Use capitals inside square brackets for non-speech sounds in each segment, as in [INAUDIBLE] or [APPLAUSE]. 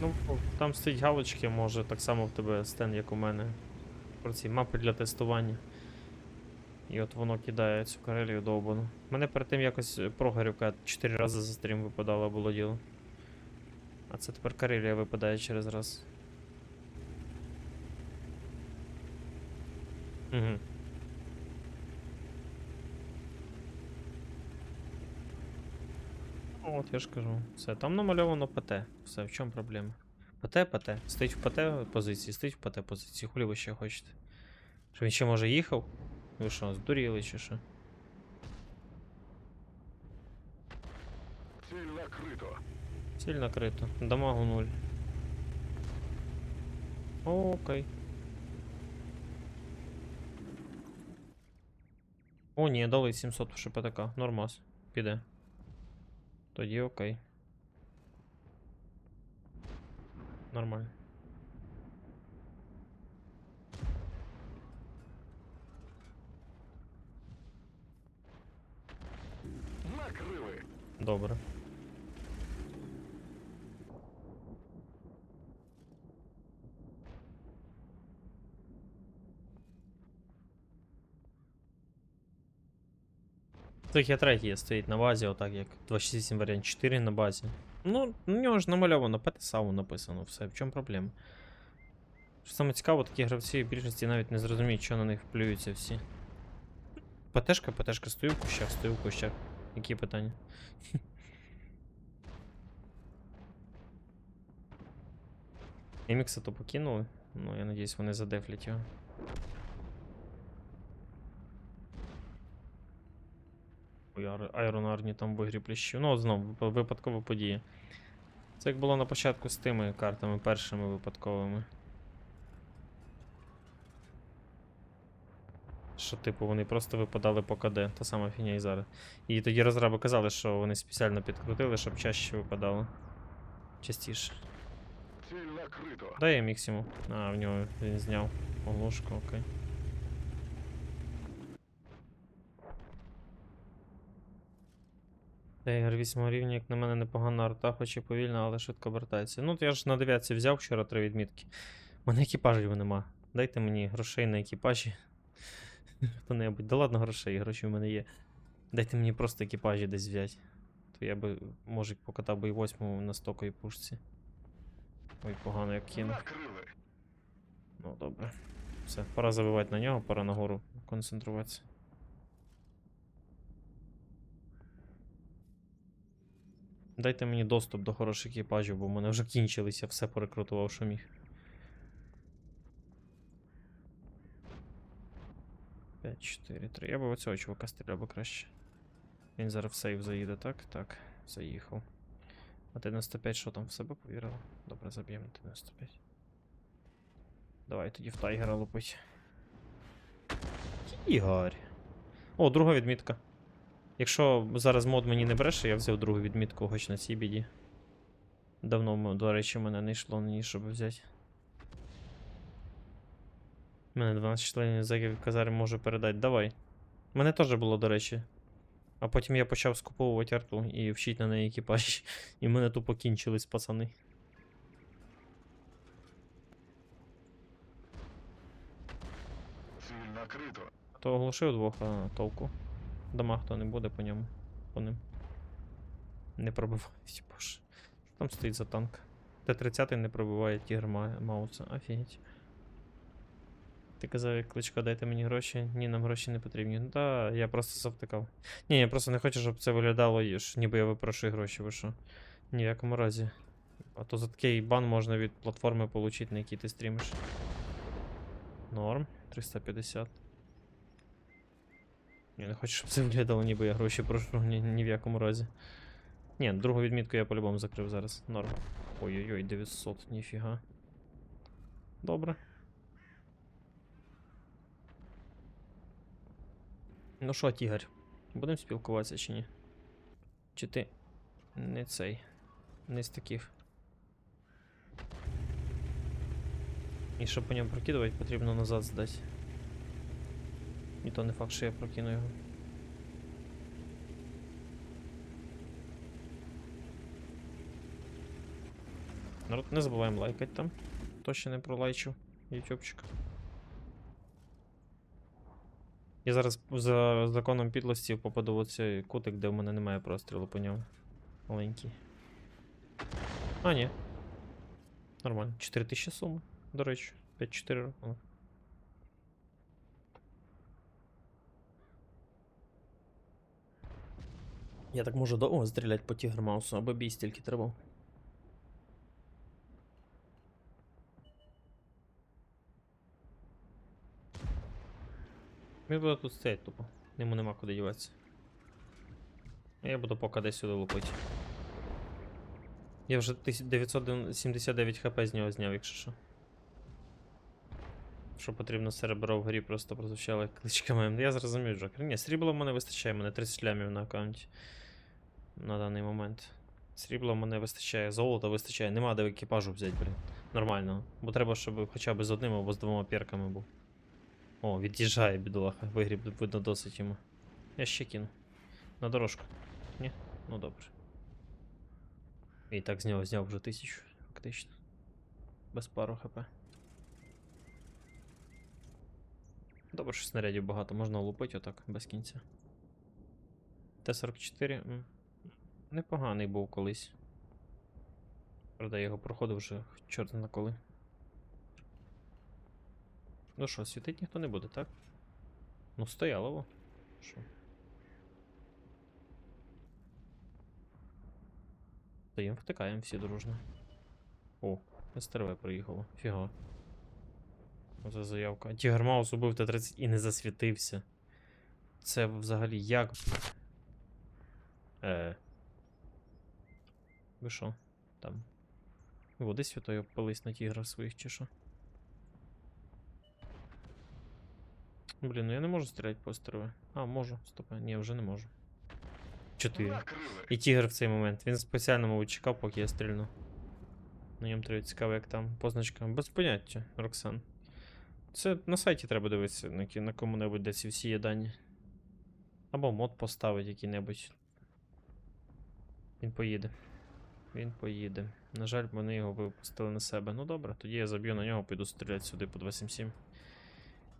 Ну, там стоїть галочки, може так само в тебе стен, як у мене. Про ці мапи для тестування. І от воно кидає цю карелію довбану. Мене перед тим якось прогорівка 4 рази за стрім випадала, було діло. А це тепер карелія випадає через раз. Угу. От я ж кажу. Все, там намальовано ПТ. Все, в чому проблема? ПТ, ПТ. Стоїть в ПТ позиції, стоїть в ПТ позиції. Хулі ви ще хочете? Що він ще може їхав? Ви що, здуріли чи що? Ціль накрито. Ціль накрито. Дамагу 0. Окей. О, ні, дали 700 в ШПТК. Нормас. Піде. Тоді окей. Нормально. Накрили. Добре. Третій є, стоїть на базі, отак як 267 варіант 4 на базі. Ну, у нього ж намальовано ПТСАУ написано, все, в чому проблема? Що саме цікаво, такі гравці в більшості навіть не зрозуміють, що на них плюються всі. ПТшка, ПТшка, стою в кущах, стою в кущах. Які питання? Емікса то покинули. Ну, я надіюсь, вони задефлять його. Ар- Айрон Арні там в ігрі. Ну, от знову, випадкова подія. Це як було на початку з тими картами, першими випадковими. Що, типу, вони просто випадали по КД, та сама фігня і зараз. І тоді розраби казали, що вони спеціально підкрутили, щоб чаще випадало. Частіше. Дай я міксимум. А, в нього він зняв оглушку, окей. Ігор 8 рівня, як на мене, непогана арта, хоч і повільна, але швидко обертається. Ну, то я ж на дев'ятці взяв вчора три відмітки. У мене екіпажів нема. Дайте мені грошей на екіпажі. [LAUGHS] Хто-небудь. Да ладно грошей, гроші в мене є. Дайте мені просто екіпажі десь взяти. То я би, може, покатав би і восьму на стоковій пушці. Ой, погано як кинув. Ну, добре. Все, пора забивати на нього, пора нагору концентруватися. Дайте мені доступ до хороших екіпажів, бо в мене вже кінчилися, все порекрутував, що міг. 5, 4, 3. Я би оцього чувака стріляв би краще. Він зараз в сейв заїде, так? Так, заїхав. А 95 що там в себе повірила? Добре, заб'ємо 95. Давай тоді в тайгера лупить. Ігор. О, друга відмітка. Якщо зараз мод мені не бреше, я взяв другу відмітку хоч на цій біді. Давно, до речі, мене не йшло на ній, щоб взяти. У мене 12 членів зеків казарм можу передати. Давай. Мене теж було, до речі. А потім я почав скуповувати арту і вчити на неї екіпаж. І в мене тупо кінчились пацани. Накрито. То оглушив двох, а толку. Дома хто не буде по ньому. По ним. Не пробивають, боже. Що там стоїть за танк? Т-30 не пробиває тігр Мауса. Офігеть. Ти казав, як кличко, дайте мені гроші. Ні, нам гроші не потрібні. Ну та, я просто завтикав. Ні, я просто не хочу, щоб це виглядало, ніби я випрошую гроші, ви що. Ні в якому разі. А то за такий бан можна від платформи отримати, на якій ти стрімиш. Норм. 350. Я не хочу, щоб це виглядало, ніби я гроші прошу ні, ні в якому разі. Ні, другу відмітку я по-любому закрив зараз. Норм. Ой-ой-ой, 900, ніфіга. Добре. Ну що, Тігар, будемо спілкуватися чи ні? Чи ти не цей? Не з таких. І щоб по ньому прокидувати, потрібно назад здати. І то не факт, що я прокину його. народ, не забуваємо лайкати там. Ще не пролайчив ютубчик. Я зараз за законом підлості попаду в цей кутик, де в мене немає прострілу по ньому. Маленький. А, ні. Нормально. 4000 сума, до речі. 5-4 роки. Я так можу довго стріляти по тігр-маусу, аби бій стільки треба. Він буде тут стоять тупо. Йому нема куди діватися. Я буду поки десь сюди лупити. Я вже 979 хп з нього зняв, якщо що. Що потрібно серебро в грі просто прозвучало кличками. Я зрозумів, Джокер. Ні, срібла в мене вистачає, мене 30 лямів на аккаунті. На даний момент. Срібла мене вистачає, золота вистачає, нема де екіпажу взяти, блін. Нормально. Бо треба, щоб хоча б з одним або з двома перками був. О, від'їжджає бідолаха. Вигріб видно досить йому. Я ще кину. На дорожку. Ні? Ну добре. І так з нього зняв вже тисячу, фактично. Без пару хп. Добре, що снарядів багато, можна лупити отак, без кінця. Т-44. Непоганий був колись. Правда, я його проходив вже чорт на коли. Ну що, світить ніхто не буде, так? Ну, стояло. во. Що? Стоїм, втикаємо всі дружно. О, СТРВ приїхало. Фіга. Це заявка. Тігр Маус убив Т-30 і не засвітився. Це взагалі як. Е. Ви що? Там. Води святої обпались на тігра своїх чи що? Блін, ну я не можу стріляти по СТРВ. А, можу, стопе. Ні, вже не можу. Чотири. І тігр в цей момент. Він спеціально, мабуть, чекав, поки я стрільну. На ньому треба цікаво, як там позначка. Без поняття, Роксан. Це на сайті треба дивитися, на, на кому-небудь, де ці всі є дані. Або мод поставить який-небудь. Він поїде. Він поїде. На жаль, вони його випустили на себе. Ну добре, тоді я заб'ю на нього, піду стріляти сюди по 277.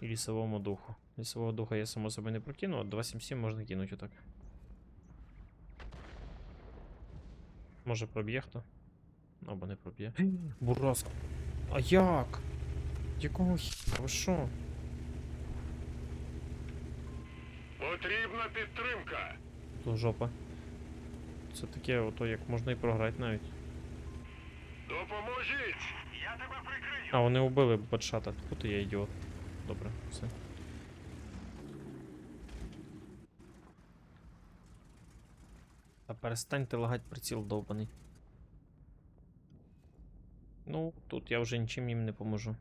І лісовому духу. Лісового духа я само собі не прокину, а 277 можна кинути отак. Може проб'є хто? Або не проб'є. [GASPS] Бураск. А як? Якого хіра? Ви що? Потрібна підтримка. То жопа. Це таке, ото як можна і програти навіть. Допоможіть. Я тебе прикрию. А, вони убили бадшата. Тут я ідіот. Добре, все. Та перестаньте лагать приціл довбаний. Ну, тут я вже нічим їм не поможу.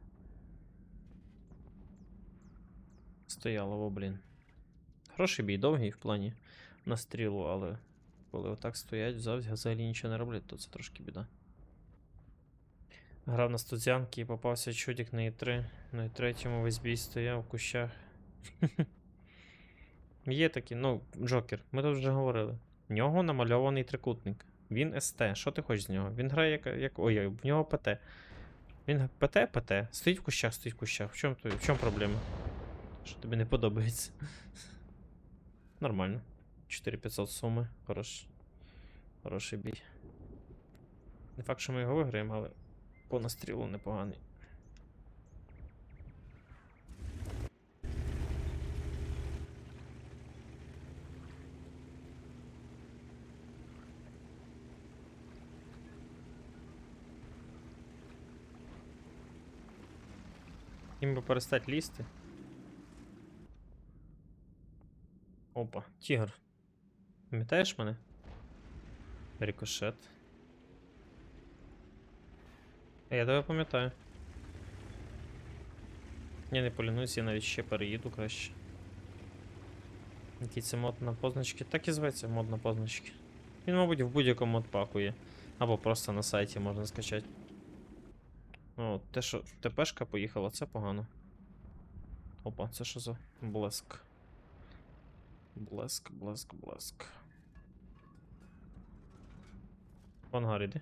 Стояло, о, блін. Хороший бій, довгий в плані настрілу, але коли отак стоять, взагалі взагалі нічого не роблять, то це трошки біда. Грав на студзянки і попався чудик на І3. На І3 весь бій стояв в кущах. [LAUGHS] Є такі, ну, Джокер, ми тут вже говорили. В нього намальований трикутник. Він СТ. Що ти хочеш з нього? Він грає як. як ой, в нього ПТ. Він ПТ, ПТ. Стоїть в кущах, стоїть в кущах. В чому, в чому проблема? Що тобі не подобається? [LAUGHS] Нормально. 4500 суми. Хорош. Хороший бій. Не факт, що ми його виграємо, але по настрілу непоганий. Їм би перестати лізти. Опа, тігр. Пам'ятаєш мене? Рикошет. А Я тебе пам'ятаю. Я не полінуюсь, я навіть ще переїду краще. Який це мод на позначки? Так і зветься мод на позначки. Він, мабуть, в будь-якому модпаку є. Або просто на сайті можна скачати. О, те, що ТПшка поїхала, це погано. Опа, це що за блеск? Блеск, блеск, блеск. В ангар іди.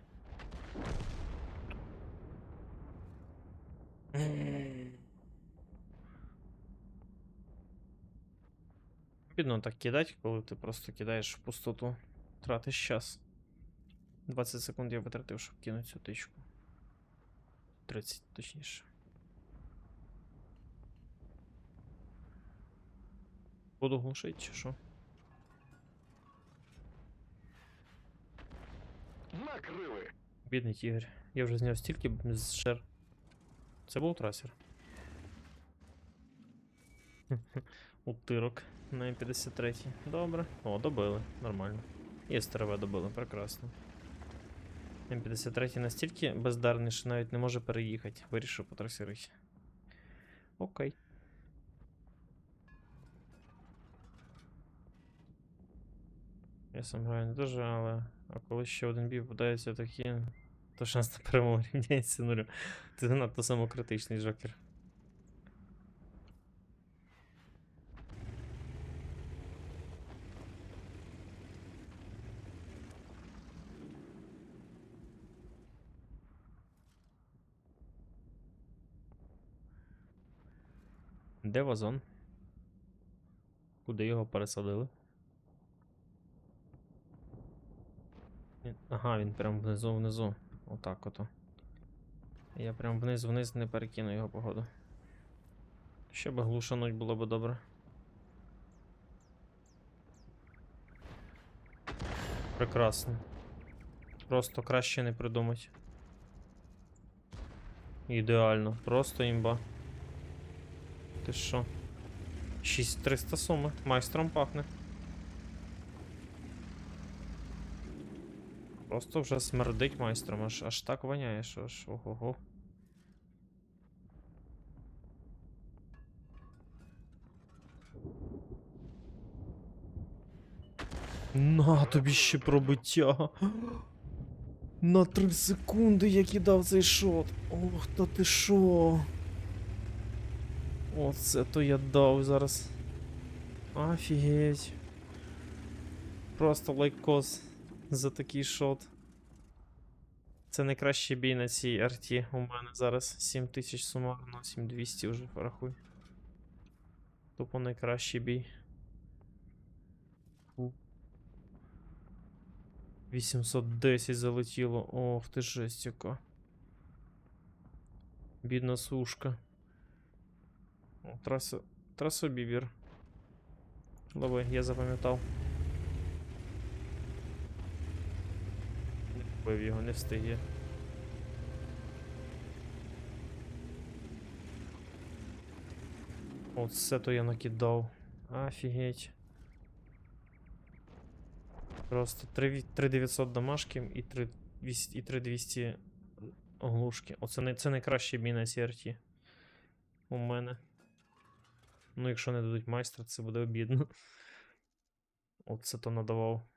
Бідно так кидати, коли ти просто кидаєш в пустоту. Тратиш час. 20 секунд я витратив, щоб кинути цю тичку. 30 точніше. Буду глушити чи що? Накрили. Бідний тігр. Я вже зняв стільки б з шер. Це був трасер. [LAUGHS] Утирок на М53. Добре. О, добили. Нормально. І СТРВ добили, прекрасно. М53 настільки бездарний, що навіть не може переїхати. Вирішив потрасірити. Окей. Я сам граю не дуже, але. А коли ще один бій попадається такі, то шанс на перемогу рівняється нулю. Ти занадто самокритичний Джокер. Де вазон? Куди його пересадили? Ага, він прям внизу внизу. Отак ото. Я прям вниз вниз не перекину його погоду. Ще би глушануть було б добре. Прекрасно. Просто краще не придумать. Ідеально, просто імба. Ти що? 6300 суми. Майстром пахне. Просто вже смердить майстром, аж, аж так воняє, що аж ого-го. На тобі ще пробиття. [GASPS] На 3 секунди я кидав цей шот. Ох, та ти шо? Оце то я дав зараз. Офігеть. Просто лайкос за такий шот. Це найкращий бій на цій арті у мене зараз 7000 сумарно, 7200 вже порахуй. Тупо найкращий бій. 810 залетіло. Ох ти жесть яка. Бідна сушка. О, траса. Трасобівір. Лови, я запам'ятав. Не вбив його, не встиг я. Оце то я накидав. Офігеть. Просто 3900 дамашки і 3 200 і 3200 оглушки. Оце не, це найкращий бій на. У мене. Ну, якщо не дадуть майстра, це буде обідно. Оце то надавав.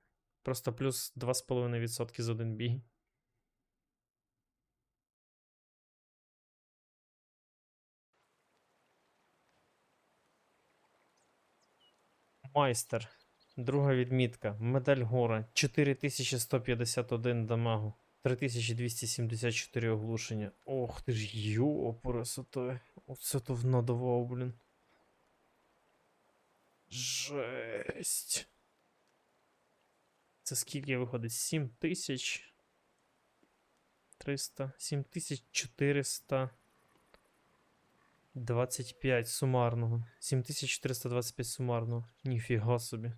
Просто плюс 2,5% з один бій. Майстер. Друга відмітка. Медаль гора. 4151 дамагу. 3274 оглушення. Ох ти ж йо, пересоте. Оце то надавав, блін. Жесть. Це скільки виходить? 7000. 300. 7425 сумарного. 7425 сумарного. Ніфіга собі.